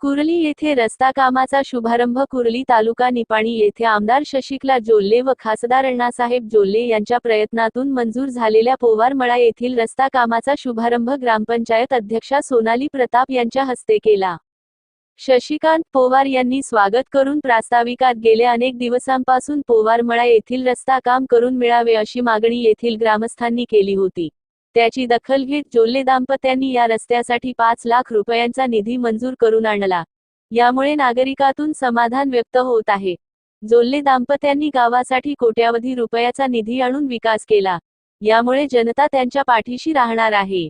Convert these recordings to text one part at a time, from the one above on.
कुर्ली येथे रस्ता कामाचा शुभारंभ कुर्ली तालुका निपाणी येथे आमदार शशिकला जोल्ले व खासदार अण्णासाहेब जोल्ले यांच्या प्रयत्नातून मंजूर झालेल्या पोवारमळा येथील रस्ता कामाचा शुभारंभ ग्रामपंचायत अध्यक्षा सोनाली प्रताप यांच्या हस्ते केला. शशिकांत पोवार यांनी स्वागत करून प्रास्ताविकात गेल्या अनेक दिवसांपासून पोवारमळा येथील रस्ता काम करून मिळावे अशी मागणी येथील ग्रामस्थांनी केली होती. त्याची दखल घेत जोल्ले दाम्पत्यांनी या रस्त्यासाठी पाच लाख रुपयांचा निधी मंजूर करून आणला. यामुळे नागरिकातून समाधान व्यक्त होत आहे. जोल्ले दाम्पत्यांनी गावासाठी कोट्यावधी रुपयाचा निधी आणून विकास केला. यामुळे जनता त्यांच्या पाठीशी राहणार आहे.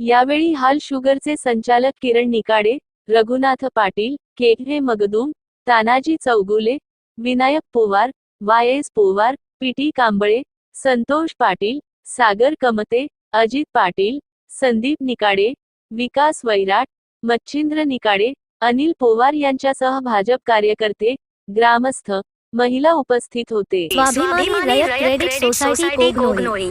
यावेळी हाल शुगरचे संचालक किरण निकाडे रघुनाथ पाटील के हे Magdum Tanaji Chougule Vinayak Powar Y S Powar PT Kamble Santosh Patil Sagar Kamte Ajit Patil Sandeep Nikade Vikas Vairat Machhindra Nikade Anil Powar यांच्यासह भाजप कार्यकर्ते ग्रामस्थ महिला उपस्थित होते. स्वाभिमानी रयत क्रेडिट सोसायटी कोगनोळी